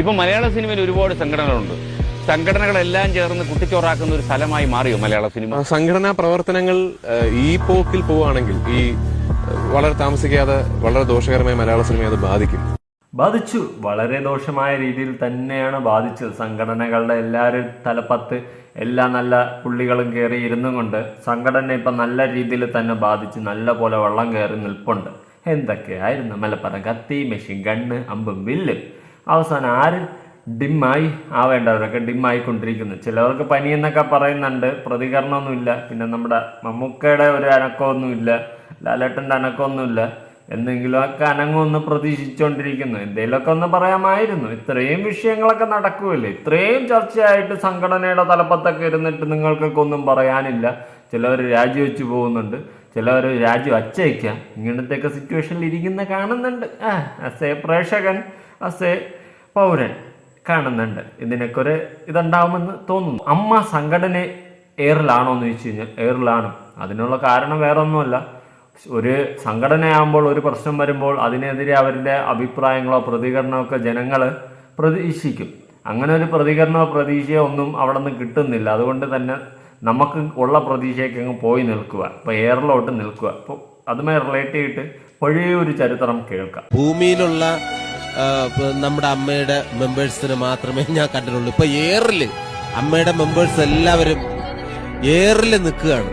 ഇപ്പൊ മലയാള സിനിമയിൽ ഒരുപാട് സംഘടനകളുണ്ട്. സംഘടനകളെല്ലാം ചേർന്ന് കുട്ടിച്ചോറാക്കുന്ന ഒരു സ്ഥലമായി മാറിയോ മലയാള സിനിമ? സംഘടനാ പ്രവർത്തനങ്ങൾ ഈ പോക്കിൽ പോവുകയാണെങ്കിൽ ഈ വളരെ താമസിക്കാതെ വളരെ ദോഷകരമായി മലയാള സിനിമയെ അത് ബാധിക്കും. ബാധിച്ചു. വളരെ ദോഷമായ രീതിയിൽ തന്നെയാണ് ബാധിച്ചത്. സംഘടനകളുടെ എല്ലാവരും തലപ്പത്ത് എല്ലാ നല്ല പുള്ളികളും കയറി ഇരുന്നും കൊണ്ട് സംഘടന ഇപ്പം നല്ല രീതിയിൽ തന്നെ ബാധിച്ച് നല്ല പോലെ വെള്ളം കയറി നിൽപ്പുണ്ട്. എന്തൊക്കെയായിരുന്നു മലപ്പുറം കത്തി മെഷീൻ ഗണ്ണ് അമ്പും വില്ലും. അവസാനം ആര് ഡിമ്മായി ആവേണ്ടവരൊക്കെ ഡിമ്മായിക്കൊണ്ടിരിക്കുന്നു. ചിലവർക്ക് പനി എന്നൊക്കെ പറയുന്നുണ്ട്. പ്രതികരണമൊന്നുമില്ല. പിന്നെ നമ്മുടെ മമ്മൂക്കയുടെ ഒരു അനക്കമൊന്നുമില്ല. ലാലേട്ടന്റെ അനക്കമൊന്നുമില്ല. എന്തെങ്കിലുമൊക്കെ അനങ്ങൊന്ന് പ്രതീക്ഷിച്ചുകൊണ്ടിരിക്കുന്നു. എന്തെങ്കിലുമൊക്കെ ഒന്ന് പറയാമായിരുന്നു. ഇത്രയും വിഷയങ്ങളൊക്കെ നടക്കുമല്ലേ? ഇത്രയും ചർച്ചയായിട്ട് സംഘടനയുടെ തലപ്പത്തൊക്കെ ഇരുന്നിട്ട് നിങ്ങൾക്കൊക്കെ ഒന്നും പറയാനില്ല. ചിലവർ രാജിവെച്ച് പോകുന്നുണ്ട്. ചിലവർ രാജി വച്ചയക്കാം ഇങ്ങനത്തെയൊക്കെ സിറ്റുവേഷനിൽ ഇരിക്കുന്ന കാണുന്നുണ്ട്. ആ പ്രേക്ഷകൻ അസ് എ പൗരൻ കാണുന്നുണ്ട്. ഇതിനൊക്കെ ഒരു ഇതുണ്ടാവുമെന്ന് തോന്നുന്നു. അമ്മ സംഘടന എയറിലാണോ എന്ന് ചോദിച്ചു കഴിഞ്ഞാൽ എയറിലാണ് അതിനുള്ള കാരണം വേറെ ഒന്നുമല്ല ഒരു സംഘടനയാകുമ്പോൾ ഒരു പ്രശ്നം വരുമ്പോൾ അതിനെതിരെ അവരുടെ അഭിപ്രായങ്ങളോ പ്രതികരണമോ ഒക്കെ ജനങ്ങൾ പ്രതീക്ഷിക്കും. അങ്ങനെ ഒരു പ്രതികരണമോ പ്രതീക്ഷയോ ഒന്നും അവിടെ നിന്ന് കിട്ടുന്നില്ല. അതുകൊണ്ട് തന്നെ നമുക്ക് ഉള്ള പ്രതീക്ഷയൊക്കെ അങ്ങ് പോയി നിൽക്കുക. ഇപ്പോൾ എയറിലോട്ട് നിൽക്കുക. അപ്പോൾ അതുമായി റിലേറ്റ് ചെയ്തിട്ട് പഴയ ഒരു ചരിത്രം കേൾക്കാം. ഭൂമിയിലുള്ള നമ്മുടെ അമ്മയുടെ മെമ്പേഴ്സിന് മാത്രമേ ഞാൻ കണ്ടിട്ടുള്ളൂ. ഇപ്പൊ ഏറിൽ അമ്മയുടെ മെമ്പേഴ്സ് എല്ലാവരും ഏറിൽ നിൽക്കുകയാണ്.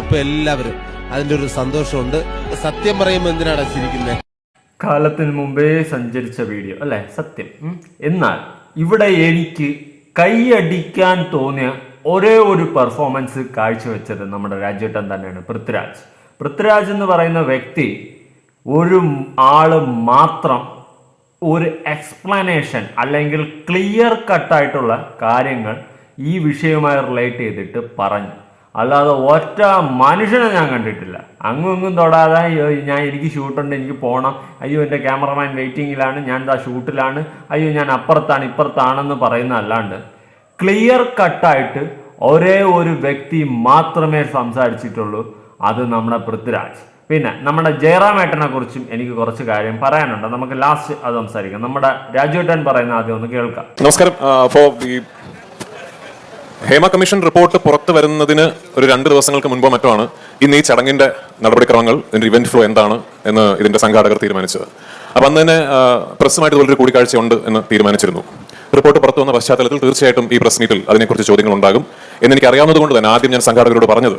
ഇപ്പൊ എല്ലാവരും അതിന്റെ ഒരു സന്തോഷമുണ്ട്. സത്യം പറയുമ്പോൾ എന്തിനാണ് ചിരിക്കുന്നത് കാലത്തിന് മുമ്പേ സഞ്ചരിച്ച വീഡിയോ അല്ലെ? സത്യം. എന്നാൽ ഇവിടെ എനിക്ക് കൈയടിക്കാൻ തോന്നിയ ഒരേ ഒരു പെർഫോമൻസ് കാഴ്ചവെച്ചത് നമ്മുടെ രാജ്യട്ടൻ തന്നെയാണ് പൃഥ്വിരാജ്. പൃഥ്വിരാജ് എന്ന് പറയുന്ന വ്യക്തി ഒരു ആൾ മാത്രം ഒരു എക്സ്പ്ലനേഷൻ അല്ലെങ്കിൽ ക്ലിയർ കട്ടായിട്ടുള്ള കാര്യങ്ങൾ ഈ വിഷയവുമായി റിലേറ്റ് ചെയ്തിട്ട് പറഞ്ഞു. അല്ലാതെ ഒറ്റ മനുഷ്യനെ ഞാൻ കണ്ടിട്ടില്ല. അങ്ങും ഇങ്ങും തൊടാതെ ഞാൻ എനിക്ക് ഷൂട്ടുണ്ട് എനിക്ക് പോകണം അയ്യോ എന്റെ ക്യാമറമാൻ വെയിറ്റിങ്ങിലാണ് ഞാൻ ദാ ഷൂട്ടിലാണ് അയ്യോ ഞാൻ അപ്പുറത്താണ് ഇപ്പുറത്താണെന്ന് പറയുന്ന അല്ലാണ്ട് ക്ലിയർ കട്ടായിട്ട് ഒരേ ഒരു വ്യക്തി മാത്രമേ സംസാരിച്ചിട്ടുള്ളൂ. അത് നമ്മുടെ പൃഥ്വിരാജ്. പിന്നെ നമ്മുടെ ജയറാമേട്ടനെ കുറിച്ചും എനിക്ക് കുറച്ച് കാര്യം പറയാനുണ്ട്. നമുക്ക് ലാസ്റ്റ് അത് സംസാരിക്കാം. നമ്മുടെ രാജുവേട്ടൻ പറയുന്ന ആദ്യം ഒന്ന് കേൾക്കാം. നമസ്കാരം. ഹേമ കമ്മീഷൻ റിപ്പോർട്ട് പുറത്തു വരുന്നതിന് ഒരു രണ്ട് ദിവസങ്ങൾക്ക് മുൻപോ മറ്റോ ആണ് ഇന്ന് ഈ ചടങ്ങിന്റെ നടപടിക്രമങ്ങൾ ഇതിന്റെ ഇവന്റ് ഫ്ലോ എന്താണ് എന്ന് ഇതിന്റെ സംഘാടകർ തീരുമാനിച്ചത്. അപ്പം അന്ന് തന്നെ പ്രസ്സുമായിട്ട് ഇതുപോലൊരു കൂടിക്കാഴ്ച ഉണ്ട് എന്ന് തീരുമാനിച്ചിരുന്നു. റിപ്പോർട്ട് പുറത്തു വന്ന പശ്ചാത്തലത്തിൽ തീർച്ചയായിട്ടും ഈ പ്രസ് മീറ്റിൽ അതിനെക്കുറിച്ച് ചോദ്യങ്ങൾ ഉണ്ടാകും എന്നെനിക്ക് അറിയാവുന്നത് കൊണ്ട് തന്നെ ആദ്യം ഞാൻ സംഘാടകരോട് പറഞ്ഞത്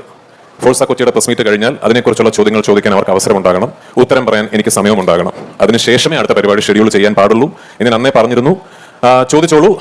ഫോഴ്സ കൊച്ചിയുടെ പ്രസ് മീറ്റ് കഴിഞ്ഞാൽ അതിനെക്കുറിച്ചുള്ള ചോദ്യങ്ങൾ ചോദിക്കാൻ അവർക്ക് അവസരം ഉണ്ടാകണം ഉത്തരം പറയാൻ എനിക്ക് സമയം ഉണ്ടാകണം അതിനുശേഷമേ അടുത്ത പരിപാടി ഷെഡ്യൂൾ ചെയ്യാൻ പാടുള്ളൂ. ഇനി അന്നേ പറഞ്ഞിരുന്നു. ചോദിച്ചോളൂ.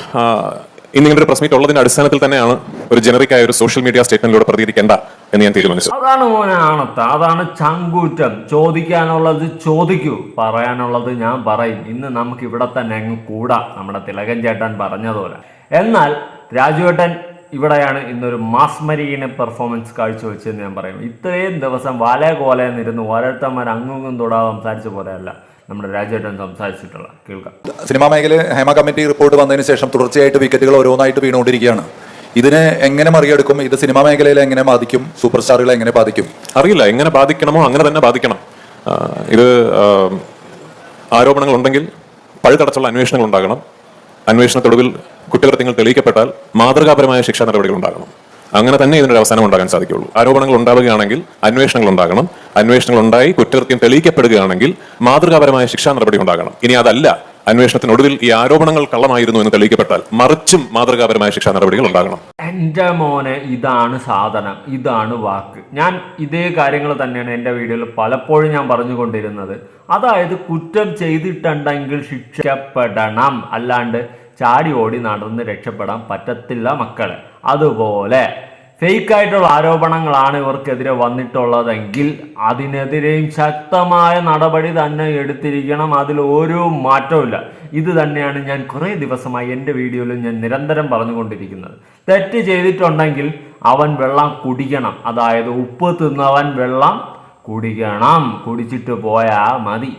ഇന്ന് ഇങ്ങനെ ഒരു പ്രസ് മീറ്റ് ഉള്ളതിന്റെ അടിസ്ഥാനത്തിൽ തന്നെയാണ് ഒരു ജനറിക്കായ ഒരു സോഷ്യൽ മീഡിയ സ്റ്റേറ്റ്മെന്റിലൂടെ പ്രതികരിക്കേണ്ട എന്ന് ഞാൻ തീരുമാനിച്ചു. അതാണ് മോനെ ആണത്ത. അതാണ് ചങ്കൂറ്റം. ചോദിക്കാനുള്ളത് ചോദിക്കൂ. പറയാനുള്ളത് ഞാൻ പറയും. ഇന്ന് നമുക്ക് ഇവിടെ തന്നെ അങ്ങ് കൂടാം. നമ്മുടെ തിലകൻ ചേട്ടൻ പറഞ്ഞതുപോലെ. എന്നാൽ രാജുവേട്ടൻ ഇവിടെയാണ് ഇന്നൊരു മാസ്മരീന പെർഫോമൻസ് കാഴ്ചവെച്ചെന്ന് ഞാൻ പറയും ഇത്രയും ദിവസം വല കോലയെന്നിരുന്ന് ഓരോരുത്തന്മാർ അങ്ങും തൊടാതെ സംസാരിച്ച പോലെയല്ല നമ്മുടെ രാജുവേട്ടൻ സംസാരിച്ചിട്ടുള്ള. കേൾക്കാം. സിനിമാ മേഖലയിൽ ഹേമ കമ്മിറ്റി റിപ്പോർട്ട് വന്നതിന് ശേഷം തുടർച്ചയായിട്ട് വിക്കറ്റുകൾ ഓരോന്നായിട്ട് വീണുകൊണ്ടിരിക്കുകയാണ്. ഇതിനെ എങ്ങനെ മറികടക്കും ഇത് സിനിമാ മേഖലയിൽ എങ്ങനെ ബാധിക്കും സൂപ്പർ സ്റ്റാറുകളെ എങ്ങനെ ബാധിക്കും? അറിയില്ല എങ്ങനെ ബാധിക്കണമോ അങ്ങനെ തന്നെ ബാധിക്കണം. ഇത് ആരോപണങ്ങൾ ഉണ്ടെങ്കിൽ പഴുതടച്ചുള്ള അന്വേഷണങ്ങൾ ഉണ്ടാകണം അന്വേഷണത്തൊടുവിൽ കുറ്റകൃത്യങ്ങൾ തെളിയിക്കപ്പെട്ടാൽ മാതൃകാപരമായ ശിക്ഷാ നടപടികൾ ഉണ്ടാകണം. അങ്ങനെ തന്നെ ഇതിനൊരു അവസാനം ഉണ്ടാകാൻ സാധിക്കുള്ളൂ ആരോപണങ്ങൾ ഉണ്ടാവുകയാണെങ്കിൽ അന്വേഷണങ്ങൾ ഉണ്ടാകണം. അന്വേഷണങ്ങൾ ഉണ്ടായി കുറ്റകൃത്യം തെളിയിക്കപ്പെടുകയാണെങ്കിൽ മാതൃകാപരമായ ശിക്ഷാ നടപടി ഉണ്ടാകണം. ഇനി അതല്ല. അന്വേഷണത്തിനൊടുവിൽ ഈ ആരോപണങ്ങൾ കള്ളമായിരുന്നു എന്ന് തെളിയിക്കപ്പെട്ടാൽ മറിച്ചും മാതൃകാപരമായ ശിക്ഷാ നടപടികൾ ഉണ്ടാകണം. എന്റെ മോനെ ഇതാണ് സാധനം ഇതാണ് വാക്ക്. ഞാൻ ഇതേ കാര്യങ്ങൾ തന്നെയാണ് എന്റെ വീഡിയോയിൽ പലപ്പോഴും ഞാൻ പറഞ്ഞുകൊണ്ടിരുന്നത്. അതായത് കുറ്റം ചെയ്തിട്ടുണ്ടെങ്കിൽ ശിക്ഷപ്പെടണം അല്ലാണ്ട് ചാടി ഓടി നടന്ന് രക്ഷപ്പെടാൻ പറ്റത്തില്ല മക്കളെ. അതുപോലെ ഫേക്ക് ആയിട്ടുള്ള ആരോപണങ്ങളാണ് ഇവർക്കെതിരെ വന്നിട്ടുള്ളതെങ്കിൽ അതിനെതിരെയും ശക്തമായ നടപടി തന്നെ എടുത്തിരിക്കണം. അതിൽ ഒരു മാറ്റവുമില്ല. ഇത് തന്നെയാണ് ഞാൻ കുറേ ദിവസമായി എന്റെ വീഡിയോയിൽ ഞാൻ നിരന്തരം പറഞ്ഞുകൊണ്ടിരിക്കുന്നത്. തെറ്റ് ചെയ്തിട്ടുണ്ടെങ്കിൽ അവൻ വെള്ളം കുടിക്കണം. അതായത് ഉപ്പ് തിന്നവൻ വെള്ളം കുടിക്കണം. കുടിച്ചിട്ട് പോയാൽ മതി.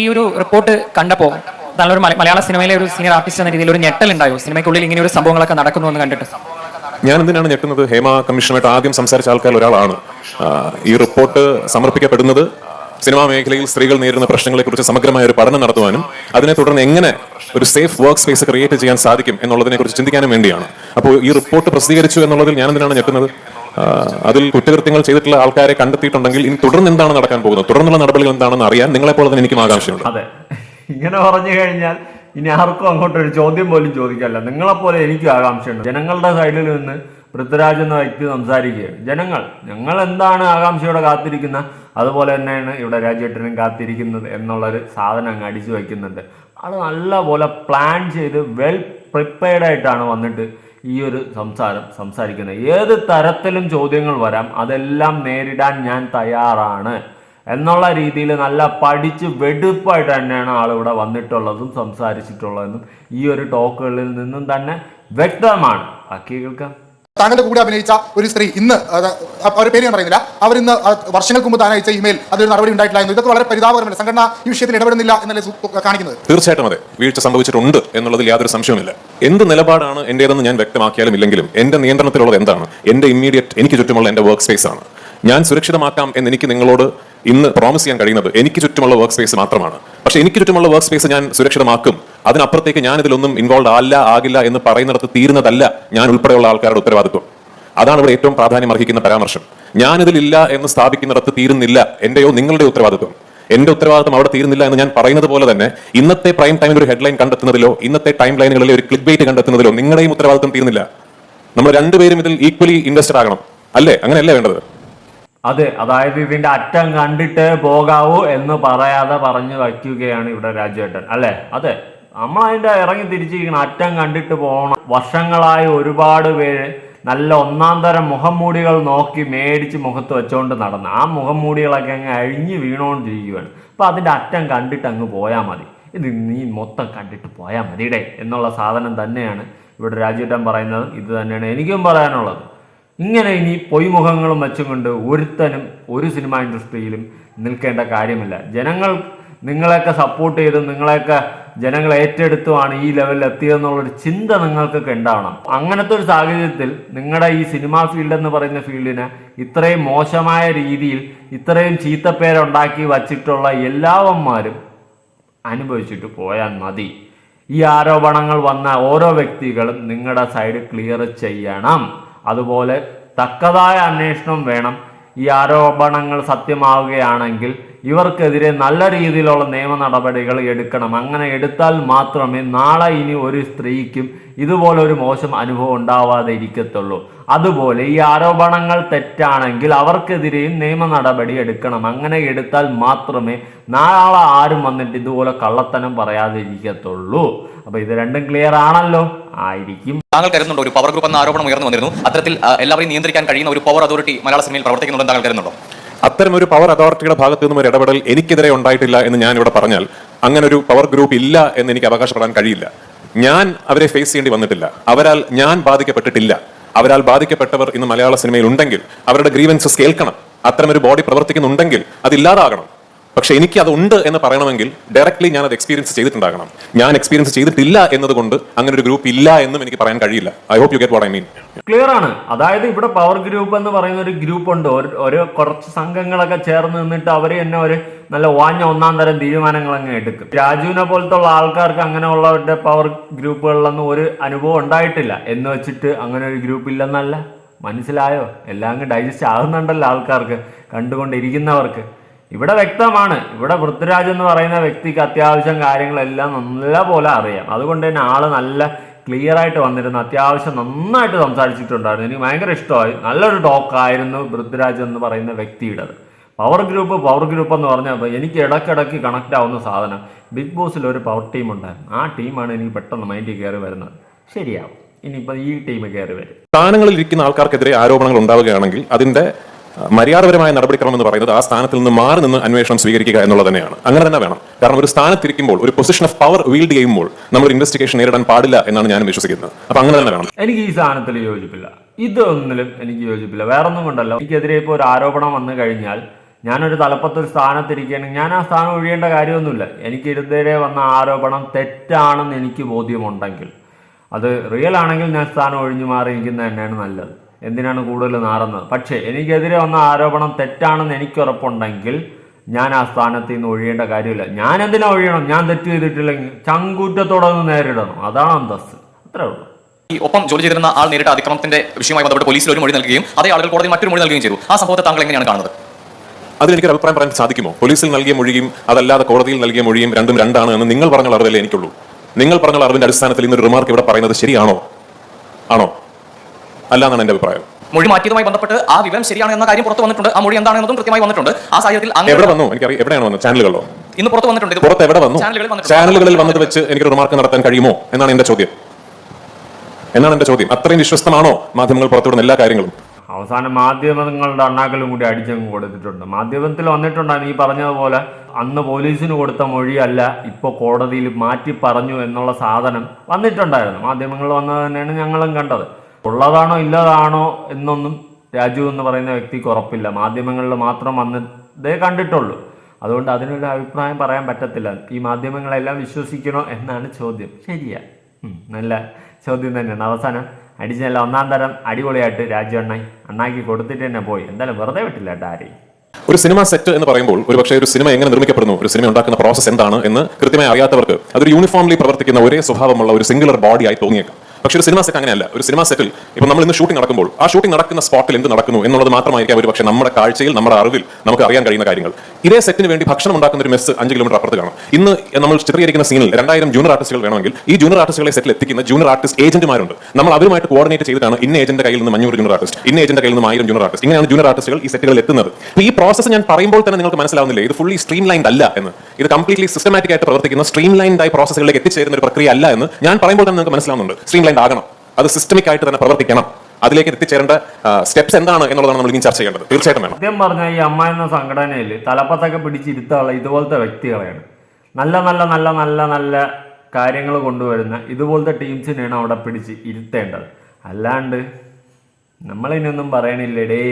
ഈ ഒരു റിപ്പോർട്ട് കണ്ടപ്പോൾ നല്ലൊരു മലയാള സിനിമയിലെ ഒരു സീനിയർ ആർട്ടിസ്റ്റ് എന്ന രീതിയിൽ ഒരു ഞെട്ടൽ ഉണ്ടായോ സിനിമയ്ക്കുള്ളിൽ ഇങ്ങനെ ഒരു സംഭവങ്ങളൊക്കെ നടക്കുന്നു എന്ന് കണ്ടിട്ട്. ഞാൻ എന്തിനാണ് ഞെട്ടുന്നത് ഹേമ കമ്മീഷനുമായിട്ട് ആദ്യം സംസാരിച്ച ആൾക്കാരിൽ ഒരാളാണ്. ഈ റിപ്പോർട്ട് സമർപ്പിക്കപ്പെടുന്നത് സിനിമാ മേഖലയിൽ സ്ത്രീകൾ നേരിടുന്ന പ്രശ്നങ്ങളെക്കുറിച്ച് സമഗ്രമായ ഒരു പഠനം നടത്തുവാനും അതിനെ തുടർന്ന് എങ്ങനെ ഒരു സേഫ് വർക്ക് സ്പേസ് ക്രിയേറ്റ് ചെയ്യാൻ സാധിക്കും എന്നുള്ളതിനെ കുറിച്ച് ചിന്തിക്കാനും വേണ്ടിയാണ്. അപ്പോൾ ഈ റിപ്പോർട്ട് പ്രസിദ്ധീകരിച്ചു എന്നുള്ളതിൽ ഞാൻ എന്തിനാണ് ഞെട്ടുന്നത് അതിൽ കുറ്റകൃത്യങ്ങൾ ചെയ്തിട്ടുള്ള ആൾക്കാരെ കണ്ടെത്തിയിട്ടുണ്ടെങ്കിൽ ഇനി തുടർന്ന് എന്താണ് നടക്കാൻ പോകുന്നത്? തുടർന്നുള്ള നടപടികൾ എന്താണെന്ന് അറിയാൻ നിങ്ങളെപ്പോലെ തന്നെ എനിക്കും ആകാംക്ഷയുണ്ട്. ഇങ്ങനെ പറഞ്ഞു കഴിഞ്ഞാൽ ഇനി ആർക്കും അങ്ങോട്ട് ഒരു ചോദ്യം പോലും ചോദിക്കല്ല. നിങ്ങളെപ്പോലെ എനിക്കും ആകാംക്ഷയുണ്ട്. ജനങ്ങളുടെ സൈഡിൽ നിന്ന് പൃഥ്വിരാജ് എന്ന വ്യക്തി സംസാരിക്കുകയാണ്. ജനങ്ങൾ ഞങ്ങൾ എന്താണ് ആകാംക്ഷയോടെ കാത്തിരിക്കുന്ന? അതുപോലെ തന്നെയാണ് ഇവിടെ രാജ്യേട്ടനും കാത്തിരിക്കുന്നത് എന്നുള്ളൊരു സാധനം അങ്ങ് അടിച്ചു വയ്ക്കുന്നുണ്ട്. അത് നല്ലപോലെ പ്ലാൻ ചെയ്ത് വെൽ പ്രിപ്പയർഡ് ആയിട്ടാണ് വന്നിട്ട് ഈ ഒരു സംസാരം സംസാരിക്കുന്നത്. ഏത് തരത്തിലും ചോദ്യങ്ങൾ വരാം. അതെല്ലാം നേരിടാൻ ഞാൻ തയ്യാറാണ്. എന്നുള്ള രീതിയിൽ നല്ല പഠിച്ച് വെടുപ്പായിട്ട് തന്നെയാണ് ആളിവിടെ വന്നിട്ടുള്ളതും സംസാരിച്ചിട്ടുള്ളതെന്നും ഈ ഒരു ടോക്കുകളിൽ നിന്നും തന്നെ വ്യക്തമാണ്. ബാക്കി കേൾക്കാം. താങ്കളുടെ കൂടെ അഭിനയിച്ച ഒരു സ്ത്രീ ഇന്ന് അവരുടെ പേര് ഞാൻ പറയുന്നില്ല. അവർ ഇന്ന് വർഷങ്ങൾക്ക് മുമ്പ് താൻ അയച്ച ഇമെയിൽ അതൊരു നടപടി ഉണ്ടായിട്ടില്ല എന്ന്. ഇതൊക്കെ വളരെ പരിതാപകരമല്ല. സംഘടന ഈ വിഷയത്തിൽ ഇടപെടുന്നില്ല എന്നല്ലേ കാണിക്കുന്നത്? തീർച്ചയായിട്ടും അതെ. വീഴ്ച സംഭവിച്ചിട്ടുണ്ട് എന്നുള്ളതിൽ യാതൊരു സംശയവുമില്ല. എന്ത് നിലപാടാണ് എന്റേതെന്ന് ഞാൻ വ്യക്തമാക്കിയാലും ഇല്ലെങ്കിലും എന്റെ നിയന്ത്രണത്തിലുള്ളത് എന്താണ്? എന്റെ ഇമ്മീഡിയറ്റ് എനിക്ക് ചുറ്റുമുള്ള എന്റെ വർക്ക് സ്പേസ് ആണ്. ഞാൻ സുരക്ഷിതമാക്കാം എന്ന് എനിക്ക് നിങ്ങളോട് ഇന്ന് പ്രോമിസ് ചെയ്യാൻ കഴിയുന്നത് എനിക്ക് ചുറ്റുമുള്ള വർക്ക് സ്പേസ് മാത്രമാണ്. പക്ഷെ എനിക്ക് ചുറ്റുമുള്ള വർക്ക് സ്പേസ് ഞാൻ സുരക്ഷിതമാക്കും. അതിനപ്പുറത്തേക്ക് ഞാൻ ഇതിലൊന്നും ഇൻവോൾവ് അല്ല ആകില്ല എന്ന് പറയുന്നിടത്ത് തീരുന്നതല്ല ഞാൻ ഉൾപ്പെടെയുള്ള ആൾക്കാരുടെ ഉത്തരവാദിത്വം. അതാണ് ഇവിടെ ഏറ്റവും പ്രാധാന്യം അർഹിക്കുന്ന പരാമർശം. ഞാനിതിലില്ല എന്ന് സ്ഥാപിക്കുന്നിടത്ത് തീരുന്നില്ല എന്റെയോ നിങ്ങളുടെ ഉത്തരവാദിത്വം. എന്റെ ഉത്തരവാദിത്വം അവിടെ തീരുന്നില്ല എന്ന് ഞാൻ പറയുന്നത് പോലെ തന്നെ ഇന്നത്തെ പ്രൈം ടൈമിൽ ഒരു ഹെഡ്ലൈൻ കണ്ടെത്തുന്നതിലോ ഇന്നത്തെ ടൈം ലൈനുകളിലെ ഒരു ക്ലിക്ക് ബൈറ്റ് കണ്ടെത്തുന്നതിലോ നിങ്ങളുടെയും ഉത്തരവാദിത്വം തീരുന്നില്ല. നമ്മൾ രണ്ടുപേരും ഇതിൽ ഈക്വലി ഇൻവെസ്റ്റഡ് ആകണം. അല്ലേ? അങ്ങനെയല്ലേ വേണ്ടത്? അതെ അതായത് ഇതിന്റെ അറ്റം കണ്ടിട്ട് പോകാവൂ എന്ന് പറയാതെ പറഞ്ഞു വയ്ക്കുകയാണ് ഇവിടെ രാജുവേട്ടൻ അല്ലേ? അതെ നമ്മൾ അതിന്റെ ഇറങ്ങി തിരിച്ചിരിക്കണം അറ്റം കണ്ടിട്ട് പോകണം. വർഷങ്ങളായി ഒരുപാട് പേര് നല്ല ഒന്നാം തരം മുഖംമൂടികൾ നോക്കി മേടിച്ച് മുഖത്ത് വെച്ചുകൊണ്ട് നടന്ന് ആ മുഖംമൂടികളൊക്കെ അങ്ങ് അഴിഞ്ഞ് വീണുകൊണ്ടിരിക്കുകയാണ് അപ്പൊ അതിന്റെ അറ്റം കണ്ടിട്ട് അങ്ങ് പോയാൽ മതി. ഇത് നീ മൊത്തം കണ്ടിട്ട് പോയാൽ മതിയുടെ എന്നുള്ള സാധനം തന്നെയാണ് ഇവിടെ രാജേട്ടൻ പറയുന്നത് ഇത് തന്നെയാണ് എനിക്കും പറയാനുള്ളത്. ഇങ്ങനെ ഇനി പൊയ്മുഖങ്ങളും വെച്ചുകൊണ്ട് ഒരുത്തനും ഒരു സിനിമ ഇൻഡസ്ട്രിയിലും നിൽക്കേണ്ട കാര്യമില്ല. ജനങ്ങൾ നിങ്ങളെയൊക്കെ സപ്പോർട്ട് ചെയ്തും നിങ്ങളെയൊക്കെ ജനങ്ങൾ ഏറ്റെടുത്തുമാണ് ഈ ലെവലിൽ എത്തിയതെന്നുള്ളൊരു ചിന്ത നിങ്ങൾക്കൊക്കെ ഉണ്ടാവണം. അങ്ങനത്തെ ഒരു സാഹചര്യത്തിൽ നിങ്ങളുടെ ഈ സിനിമാ ഫീൽഡ് എന്ന് പറയുന്ന ഫീൽഡിനെ ഇത്രയും മോശമായ രീതിയിൽ ഇത്രയും ചീത്തപ്പേരുണ്ടാക്കി വച്ചിട്ടുള്ള എല്ലാവന്മാരും അനുഭവിച്ചിട്ട് പോയാൽ മതി. ഈ ആരോപണങ്ങൾ വന്ന ഓരോ വ്യക്തികളും നിങ്ങളുടെ സൈഡ് ക്ലിയർ ചെയ്യണം. അതുപോലെ തക്കതായ അന്വേഷണം വേണം. ഈ ആരോപണങ്ങൾ സത്യമാവുകയാണെങ്കിൽ ഇവർക്കെതിരെ നല്ല രീതിയിലുള്ള നിയമ നടപടികൾ എടുക്കണം. അങ്ങനെ എടുത്താൽ മാത്രമേ നാളെ ഇനി ഒരു സ്ത്രീക്കും ഇതുപോലെ ഒരു മോശം അനുഭവം ഉണ്ടാവാതെ ഇരിക്കത്തുള്ളൂ. അതുപോലെ ഈ ആരോപണങ്ങൾ തെറ്റാണെങ്കിൽ അവർക്കെതിരെയും നിയമ നടപടി എടുക്കണം. അങ്ങനെ എടുത്താൽ മാത്രമേ നാളെ ആരും വന്നിട്ട് ഇതുപോലെ കള്ളത്തനം പറയാതെ ഇരിക്കത്തുള്ളൂ. അപ്പൊ ഇത് രണ്ടും ക്ലിയർ ആണല്ലോ? ആയിരിക്കും. താങ്കൾ കരുതുന്നുണ്ടോ? ഒരു പവർ ഗ്രൂപ്പ് എന്ന ആരോപണം ഉയർന്നു വന്നിരുന്നു. അത്തരത്തിൽ എല്ലാവരെയും നിയന്ത്രിക്കാൻ കഴിയുന്ന ഒരു പവർ അതോറിറ്റി മലയാള സിനിമയിൽ പ്രവർത്തിക്കുന്നുണ്ടെന്ന് താങ്കൾ കരുതുന്നുണ്ടോ? അത്തരം ഒരു പവർ അതോറിറ്റിയുടെ ഭാഗത്തു നിന്നും ഒരു ഇടപെടൽ എനിക്കെതിരെ ഉണ്ടായിട്ടില്ല എന്ന് ഞാൻ ഇവിടെ പറഞ്ഞാൽ അങ്ങനെ ഒരു പവർ ഗ്രൂപ്പ് ഇല്ല എന്ന് എനിക്ക് അവകാശപ്പെടാൻ കഴിയില്ല. ഞാൻ അവരെ ഫേസ് ചെയ്യേണ്ടി വന്നിട്ടില്ല. അവരാൽ ഞാൻ ബാധിക്കപ്പെട്ടിട്ടില്ല. അവരാൽ ബാധിക്കപ്പെട്ടവർ ഇന്ന് മലയാള സിനിമയിൽ ഉണ്ടെങ്കിൽ അവരുടെ ഗ്രീവൻസസ് കേൾക്കണം. അത്തരം ഒരു ബോഡി പ്രവർത്തിക്കുന്നുണ്ടെങ്കിൽ അത് ഇല്ലാതാകണം. പക്ഷെ എനിക്ക് അത് ഉണ്ട് എന്ന് പറയണമെങ്കിൽ ഡയറക്ട്ലി ഞാൻ അത് എക്സ്പീരിയൻസ് ചെയ്തിട്ടുണ്ടാകണം. ഞാൻ എക്സ്പീരിയൻസ് ചെയ്തിട്ടില്ല എന്നതുകൊണ്ട് അങ്ങനെ ഒരു ഗ്രൂപ്പ് ഇല്ല എന്നും എനിക്ക് പറയാൻ കഴിയില്ല. I hope you get what I mean clear ആണ്. അതായത് ഇവിടെ പവർ ഗ്രൂപ്പ് എന്ന് പറയുന്ന ഒരു ഗ്രൂപ്പ് ഉണ്ട്. ഒരു കുറച്ച് സംഘങ്ങളൊക്കെ ചേർന്ന് നിന്നിട്ട് അവർ തന്നെ ഒരു നല്ല വാഞ്ഞ ഒന്നാം തരം തീരുമാനങ്ങൾ അങ്ങ് എടുക്കും. രാജുവിനെ പോലത്തെ ഉള്ള ആൾക്കാർക്ക് അങ്ങനെയുള്ളവരുടെ പവർ ഗ്രൂപ്പുകളിലൊന്നും ഒരു അനുഭവം ഉണ്ടായിട്ടില്ല. എന്ന് വെച്ചിട്ട് അങ്ങനെ ഒരു ഗ്രൂപ്പ് ഇല്ലെന്നല്ല. മനസ്സിലായോ? എല്ലാം അങ്ങ് ഡൈജസ്റ്റ് ആകുന്നുണ്ടല്ലോ ആൾക്കാർക്ക്. കണ്ടുകൊണ്ടിരിക്കുന്നവർക്ക്. ഇവിടെ വ്യക്തമാണ്. ഇവിടെ പൃഥ്വിരാജ് എന്ന് പറയുന്ന വ്യക്തിക്ക് അത്യാവശ്യം കാര്യങ്ങളെല്ലാം നല്ല പോലെ അറിയാം. അതുകൊണ്ട് തന്നെ ആൾ നല്ല ക്ലിയർ ആയിട്ട് വന്നിരുന്നു. അത്യാവശ്യം നന്നായിട്ട് സംസാരിച്ചിട്ടുണ്ടായിരുന്നു. എനിക്ക് ഭയങ്കര ഇഷ്ടമായി. നല്ലൊരു ടോക്കായിരുന്നു പൃഥ്വിരാജ് എന്ന് പറയുന്ന വ്യക്തിയുടെ പവർ ഗ്രൂപ്പ് പവർ ഗ്രൂപ്പ് എന്ന് പറഞ്ഞാൽ എനിക്ക് ഇടയ്ക്കിടയ്ക്ക് കണക്റ്റ് ആവുന്ന സാധനം. ബിഗ് ബോസിൽ ഒരു പവർ ടീം ഉണ്ടായിരുന്നു. ആ ടീമാണ് എനിക്ക് പെട്ടെന്ന് മൈൻഡിൽ കയറി വരുന്നത്. ശരിയാവും. ഇനിയിപ്പോൾ ഈ ടീം കയറി വരും. സ്ഥാനങ്ങളിൽ ഇരിക്കുന്ന ആൾക്കാർക്കെതിരെ ആരോപണങ്ങൾ ഉണ്ടാവുകയാണെങ്കിൽ അതിന്റെ മര്യാദപരമായ നടപടിക്രമം എന്ന് പറയുന്നത് ആ സ്ഥാനത്തിൽ നിന്ന് മാറി നിന്ന് അന്വേഷണം സ്വീകരിക്കുക എന്നുള്ളത് തന്നെയാണ്. അങ്ങനെ തന്നെ വേണം. കാരണം ഒരു സ്ഥാനത്തിരിക്കുമ്പോൾ ഒരു പൊസിഷൻ ഓഫ് പവർ വീൽഡ് ചെയ്യുമ്പോൾ നമ്മൾ ഇൻവെസ്റ്റിഗേഷൻ നേരിടാൻ പാടില്ല എന്നാണ് ഞാൻ വിശ്വസിക്കുന്നത്. അപ്പൊ അങ്ങനെ തന്നെ വേണം. എനിക്ക് ഈ സാധനത്തിൽ യോജിപ്പില്ല. ഇതൊന്നിലും എനിക്ക് യോജിപ്പില്ല. വേറൊന്നും കൊണ്ടല്ലോ. എനിക്കെതിരെ ഇപ്പോൾ ഒരു ആരോപണം വന്നു കഴിഞ്ഞാൽ ഞാനൊരു തലപ്പത്തൊരു സ്ഥാനത്തിരിക്കുകയാണെങ്കിൽ ഞാൻ ആ സ്ഥാനം ഒഴിയേണ്ട കാര്യമൊന്നുമില്ല. എനിക്ക് ഇരുന്നേരെ വന്ന ആരോപണം തെറ്റാണെന്ന് എനിക്ക് ബോധ്യമുണ്ടെങ്കിൽ. അത് റിയൽ ആണെങ്കിൽ ഞാൻ സ്ഥാനം ഒഴിഞ്ഞു മാറിയിരിക്കുന്നത് തന്നെയാണ് നല്ലത്. എന്തിനാണ് കൂടുതൽ നാറുന്നത്? പക്ഷേ എനിക്കെതിരെ വന്ന ആരോപണം തെറ്റാണെന്ന് എനിക്ക് ഉറപ്പുണ്ടെങ്കിൽ ഞാൻ ആ സ്ഥാനത്ത് നിന്ന് ഒഴിയേണ്ട കാര്യമില്ല. ഞാൻ എന്തിനാ ഒഴിയണം? ഞാൻ തെറ്റ് ചെയ്തിട്ടില്ലെങ്കിൽ ചങ്കൂറ്റത്തോടെ ഒന്ന് നേരിടണം. അതാണ് അന്തസ് അത്രേ ഉള്ളൂ. ഈ ഒപ്പം ജോലി ചെയ്തിരുന്ന ആൾ നേരിട്ട അതിക്രമത്തിന്റെ വിഷയമായി ബന്ധപ്പെട്ട് പോലീസിൽ ഒരു മൊഴി നൽകുകയും അതേ ആളുകൾ കോടതി മറ്റൊരു മൊഴി നൽകുകയും ചെയ്തു. ആ സംഭവത്തെ താങ്കൾ എങ്ങനെയാണ് കാണുന്നത്? അതിലെനിക്ക് ഒരു അഭിപ്രായം പറയാൻ സാധിക്കുമോ? പോലീസിൽ നൽകിയ മൊഴിയും അതല്ലാതെ കോടതിയിൽ നൽകിയ മൊഴിയും രണ്ടും രണ്ടാണ് എന്ന് നിങ്ങൾ പറഞ്ഞ അറിവല്ലേ എനിക്കുള്ളൂ. നിങ്ങൾ പറഞ്ഞ അറിവിന്റെ അടിസ്ഥാനത്തിൽ ഇന്നൊരു റിമാർക്ക് ഇവിടെ പറയുന്നത് ശരിയാണോ? ആണോ? അല്ല എന്നാണ് എന്റെ അഭിപ്രായം. മൊഴി മാറ്റിയതുമായി ബന്ധപ്പെട്ട് ആ വിവരം ശരിയാണ് എന്ന കാര്യം പുറത്ത് വന്നിട്ടുണ്ട്. ആ മൊഴി എന്താണെന്നതും കൃത്യമായി വന്നിട്ടുണ്ട്. ആ സാഹചര്യത്തിൽ എവിടെ വന്നു? എനിക്കറിയാം എവിടെയാണ് വന്നത്? ചാനലുകളിലോ? ഇന്ന് പുറത്ത് വന്നിട്ടുണ്ട്. പുറത്ത് എവിടെ വന്നു? ചാനലുകളിൽ വന്നിട്ട് വന്നത് വെച്ച് എനിക്ക് റിമാർക്ക് നടത്താൻ കഴിയുമോ? എന്നാണ് എന്റെ ചോദ്യം. എന്നാണ് എന്റെ ചോദ്യം? അത്രയും വിശ്വസ്തമാണോ മാധ്യമങ്ങൾ പുറത്തുവിടുന്ന എല്ലാ കാര്യങ്ങളും? അവസാനം മാധ്യമങ്ങളുടെ അണ്ണാക്കലും കൂടി അടിച്ചങ്ങ് കൊടുത്തിട്ടുണ്ട്. മാധ്യമത്തിൽ വന്നിട്ടുണ്ടായിരുന്നു ഈ പറഞ്ഞതുപോലെ അന്ന് പോലീസിന് കൊടുത്ത മൊഴിയല്ല ഇപ്പോൾ കോടതിയിൽ മാറ്റി പറഞ്ഞു എന്നുള്ള സാധനം വന്നിട്ടുണ്ടായിരുന്നു. മാധ്യമങ്ങൾ വന്നത് തന്നെയാണ് ഞങ്ങളും കണ്ടത്. ഉള്ളതാണോ ഇല്ലതാണോ എന്നൊന്നും രാജു എന്ന് പറയുന്ന വ്യക്തിക്ക് ഉറപ്പില്ല. മാധ്യമങ്ങളിൽ മാത്രം വന്നതേ കണ്ടിട്ടുള്ളൂ. അതുകൊണ്ട് അതിനൊരു അഭിപ്രായം പറയാൻ പറ്റത്തില്ല. ഈ മാധ്യമങ്ങളെല്ലാം വിശ്വസിക്കണോ എന്നാണ് ചോദ്യം. ശരിയാ. നല്ല ചോദ്യം തന്നെയാണ്. അവസാനം അടിച്ചല്ല ഒന്നാം തരം അടിപൊളിയായിട്ട് രാജു അണ്ണായി അണ്ണാക്കി കൊടുത്തിട്ട് തന്നെ പോയി. എന്തായാലും വെറുതെ വിട്ടില്ല കേട്ടോ ആരെയും. ഒരു സിനിമ സെറ്റ് എന്ന് പറയുമ്പോൾ ഒരു പക്ഷേ ഒരു സിനിമ എങ്ങനെ നിർമ്മിക്കപ്പെടുന്നു ഒരു സിനിമ ഉണ്ടാക്കുന്ന പ്രോസസ് എന്താണ് എന്ന് കൃത്യമായി അറിയാത്തവർക്ക് അതൊരു യൂണിഫോംലി പ്രവർത്തിക്കുന്ന ഒരേ സ്വഭാവമുള്ള ഒരു സിംഗുലർ ബോഡി ആയി തോന്നിയേക്കാം. പക്ഷേ ഒരു സിനിമ സെറ്റ് അങ്ങനെയല്ല. ഒരു സിനിമ സെറ്റിൽ ഇപ്പൊ നമ്മൾ ഇന്ന് ഷൂട്ടിംഗ് നടക്കുമ്പോൾ ആ ഷൂട്ടിംഗ് നടക്കുന്ന സ്പോട്ടിൽ എന്ത് നടക്കുന്നു എന്നുള്ളത് മാത്രമായിരിക്കാം ഒരു പക്ഷേ നമ്മുടെ കാഴ്ചയിൽ നമ്മുടെ അറിവിൽ നമുക്ക് അറിയാൻ കഴിയുന്ന കാര്യങ്ങൾ. ഇതേ സെറ്റിന് വേണ്ടി ഭക്ഷണം ഉണ്ടാക്കുന്ന ഒരു മെസ്സ് അഞ്ച് കിലോമീറ്റർ അപ്പുറത്ത് കാണും. ഇന്ന് നമ്മൾ ചിത്രീകരിക്കുന്ന സീനിൽ രണ്ടായിരം ജൂനിയർ ആർട്ടിസ്റ്റുകൾ വേണമെങ്കിൽ ഈ ജൂനിയർ ആർട്ടിസ്റ്റുകളെ സെറ്റിൽ എത്തിക്കുന്ന ജൂനിയർ ആർട്ടിസ്റ്റ് ഏജന്റുമാരുണ്ട് നമ്മൾ അവരുമായിട്ട് കോർഡിനേറ്റ് ചെയ്തിട്ടാണ് ഇന്ന ഏജന്റ് കയ്യിൽ നിന്ന് അഞ്ഞൂറ് ജൂനിയർ ആർട്ടിസ്റ്റ് ഇന്ന ഏജന്റ് കയ്യിൽ നിന്ന് ആയിരം ജൂനിയർ ആർട്ടിസ്റ്റ് ഇങ്ങനെയാണ് ജൂനിയർ ആർട്ടിസ്റ്റുകൾ ഈ സെറ്റുകളിൽ എത്തുന്നത്. ഈ പ്രോസസ് ഞാൻ പറയുമ്പോൾ തന്നെ നിങ്ങൾക്ക് മനസ്സിലാവുന്നില്ലേ? ഇത് ഫുള്ളി സ്ട്രീം ലൈൻഡ് അല്ല എന്ന്. ഇത് കംപ്ലീറ്റ്ലി സിസ്റ്റമാറ്റിക് ആയിട്ട് പ്രവർത്തിക്കുന്ന സ്ട്രീം ലൈൻഡ് ആയി പ്രോസസ്സുകളിലേക്ക് എത്തിച്ചേരുന്ന ഒരു പ്രക്രിയ അല്ല എന്ന് ഞാൻ പറയുമ്പോൾ തന്നെ നിങ്ങൾക്ക് മനസ്സിലാവുന്നുണ്ട്. സ്ട്രീം ലൈൻഡ് ആകണം. അത് സിസ്റ്റമിക് ആയിട്ട് തന്നെ പ്രവർത്തിക്കണം. അതിലേക്ക് എത്തിച്ചേരേണ്ട സ്റ്റെപ്സ് എന്താണ് എന്നുള്ളതാണ് നമ്മൾ ഇനി ചർച്ച ചെയ്യേണ്ടത്. തീർച്ചയായിട്ടും വേണം. സത്യം പറഞ്ഞ ഈ അമ്മ എന്ന സംഘടനയിൽ തലപ്പത്തൊക്കെ പിടിച്ചിരുത്താനുള്ള ഇതുപോലത്തെ വ്യക്തികളെയാണ്. നല്ല നല്ല നല്ല നല്ല നല്ല കാര്യങ്ങൾ കൊണ്ടുവരുന്ന ഇതുപോലത്തെ ടീംസിനെയാണ് അവിടെ പിടിച്ച് ഇരുത്തേണ്ടത്. അല്ലാണ്ട് നമ്മളിനൊന്നും പറയണില്ലടേ.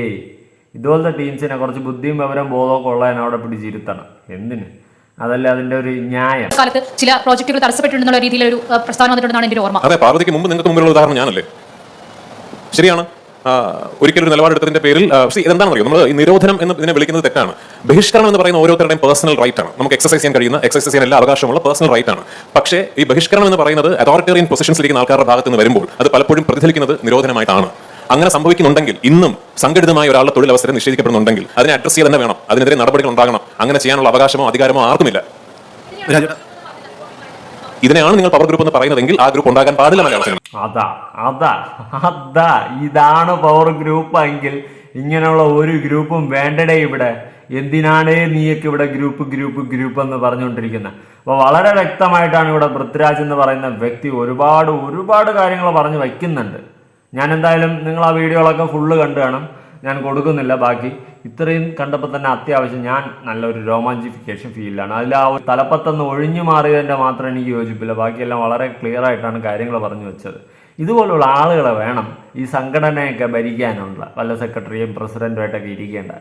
ഇതുപോലത്തെ ടീംസിനെ കുറച്ച് ബുദ്ധിയും വിവരം ബോധമൊക്കെ ഉള്ളതിനെ അവിടെ പിടിച്ചിരുത്തണം എന്തിന്? അതല്ല അതിന്റെ ഒരു ന്യായം? കാലത്ത് ചില പ്രോജക്റ്റുകൾ തടസ്സപ്പെട്ടിട്ടുള്ള രീതിയിലൊരു ഒരു പ്രസ്താവന വന്നിട്ടുണ്ടെന്നാണ് ഒരു ഓർമ്മ. അതെ പാർവതിക്ക് മുമ്പ് നിങ്ങൾക്ക് മുമ്പിലുള്ള ഉദാഹരണം ഞാനല്ലേ? ശരിയാണ്. ഒരിക്കലും ഒരു നിലപാടെടുത്തതിന്റെ പേരിൽ ഇതെന്താണെന്ന് അറിയോ നമ്മൾ ഈ നിരോധനം എന്ന് ഇതിനെ വിളിക്കുന്നത് തെറ്റാണ്. ബഹിഷ്കരണം എന്ന് പറയുന്ന ഓരോരുത്തരുടെയും പേഴ്സണൽ റൈറ്റ് ആണ്. നമുക്ക് എക്സസൈസ് ചെയ്യാൻ കഴിയുന്ന എക്സസൈസ് ചെയ്യാൻ എല്ലാ അവകാശമുള്ള പേഴ്സണൽ റൈറ്റ് ആണ്. പക്ഷേ ഈ ബഹിഷ്കരണം എന്ന് പറയുന്നത് അതോറിറ്റേറിയൻ പൊസിഷൻസിലേക്ക് ആൾക്കാരുടെ ഭാഗത്ത് നിന്ന് വരുമ്പോൾ അത് പലപ്പോഴും പ്രതിഫലിക്കുന്നത് നിരോധനമായിട്ടാണ്. അങ്ങനെ സംഭവിക്കുന്നുണ്ടെങ്കിൽ ഇന്നും സംഘടിതമായ ഒരാളുടെ തൊഴിലവസരം നിഷേധിക്കപ്പെടുന്നുണ്ടെങ്കിൽ അതിനെ അഡ്രസ് ചെയ്യാൻ തന്നെ വേണം. അതിനെതിരെ നടപടികൾ ഉണ്ടാകണം. അങ്ങനെ ചെയ്യാനുള്ള അവകാശമോ അധികാരമോ ആർക്കുമില്ല. ഇതിനെയാണ് നിങ്ങൾ പവർ ഗ്രൂപ്പ് എന്ന് പറയുന്നതെങ്കിൽ ആ ഗ്രൂപ്പ് ഉണ്ടാകാൻ പാടില്ല മലയാള സിനിമ അതാ അതാ അതാ ഇതാണ് പവർ ഗ്രൂപ്പ് എങ്കിൽ ഇങ്ങനെയുള്ള ഒരു ഗ്രൂപ്പും വേണ്ടടേ ഇവിടെ. എന്തിനാണേ നീയൊക്കെ ഇവിടെ ഗ്രൂപ്പ് ഗ്രൂപ്പ് ഗ്രൂപ്പ് എന്ന് പറഞ്ഞുകൊണ്ടിരിക്കുന്നത് അപ്പോൾ വളരെ വ്യക്തമായിട്ടാണ് ഇവിടെ പൃഥ്വിരാജ് എന്ന് പറയുന്ന വ്യക്തി ഒരുപാട് ഒരുപാട് കാര്യങ്ങൾ പറഞ്ഞു വയ്ക്കുന്നുണ്ട്. ഞാൻ എന്തായാലും നിങ്ങൾ ആ വീഡിയോകളൊക്കെ ഫുള്ള് കണ്ടു കാണും. ഞാൻ കൊടുക്കുന്നില്ല ബാക്കി. ഇത്രയും കണ്ടപ്പോൾ തന്നെ അത്യാവശ്യം ഞാൻ നല്ലൊരു രോമാഞ്ചിഫിക്കേഷൻ ഫീലാണ് അതിൽ ആ ഒരു തലപ്പത്തൊന്ന് ഒഴിഞ്ഞു മാറിയതിന്റെ മാത്രം എനിക്ക് യോജിപ്പില്ല. ബാക്കിയെല്ലാം വളരെ ക്ലിയർ ആയിട്ടാണ് കാര്യങ്ങൾ പറഞ്ഞു വെച്ചത്. ഇതുപോലുള്ള ആളുകളെ വേണം ഈ സംഘടനയൊക്കെ ഭരിക്കാനുള്ള. വല്ല സെക്രട്ടറിയും പ്രസിഡന്റുമായിട്ടൊക്കെ ഇരിക്കേണ്ട.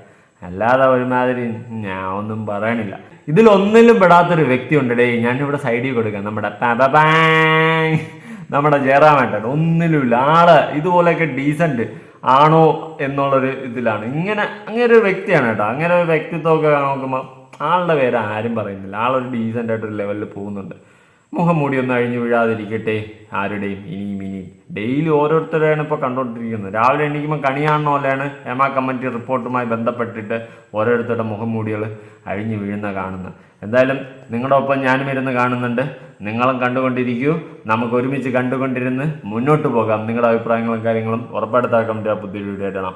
അല്ലാതെ ഒരുമാതിരി ഞാൻ ഒന്നും പറയണില്ല. ഇതിലൊന്നിലും പെടാത്തൊരു വ്യക്തി ഉണ്ട് ഡേ ഞാനിവിടെ സൈഡിൽ കൊടുക്കാം. നമ്മുടെ. നമ്മുടെ ജയറാമേട്ടൻ. ഒന്നിലുമില്ല. ആൾ ഇതുപോലെയൊക്കെ ഡീസന്റ് ആണോ എന്നുള്ളൊരു ഇതിലാണ്. ഇങ്ങനെ അങ്ങനെ ഒരു വ്യക്തിയാണ് കേട്ടോ. അങ്ങനെ ഒരു വ്യക്തിത്വമൊക്കെ നോക്കുമ്പോൾ ആളുടെ പേര് ആരും പറയുന്നില്ല. ആളൊരു ഡീസന്റ് ആയിട്ടൊരു ലെവലിൽ പോകുന്നുണ്ട്. മുഖം മൂടി ഒന്ന് അഴിഞ്ഞു വീഴാതിരിക്കട്ടെ ആരുടെയും ഇനിയും ഇനിയും. ഡെയിലി ഓരോരുത്തരെയാണ് ഇപ്പോൾ കണ്ടുകൊണ്ടിരിക്കുന്നത് രാവിലെ എണീക്കുമ്പോൾ കണിയാണെന്ന പോലെയാണ് ഹേമ കമ്മിറ്റി റിപ്പോർട്ടുമായി ബന്ധപ്പെട്ടിട്ട് ഓരോരുത്തരുടെ മുഖം മൂടികൾ അഴിഞ്ഞു വീഴുന്ന കാണുന്നത്. എന്തായാലും നിങ്ങളുടെ ഒപ്പം ഞാനും ഇരുന്ന് കാണുന്നുണ്ട്. നിങ്ങളും കണ്ടുകൊണ്ടിരിക്കൂ. നമുക്ക് ഒരുമിച്ച് കണ്ടുകൊണ്ടിരുന്ന് മുന്നോട്ട് പോകാം. നിങ്ങളുടെ അഭിപ്രായങ്ങളും കാര്യങ്ങളും ഉറപ്പെടുത്താൻ കമ്മിറ്റി പുതിയ വീഡിയോ ഇടണം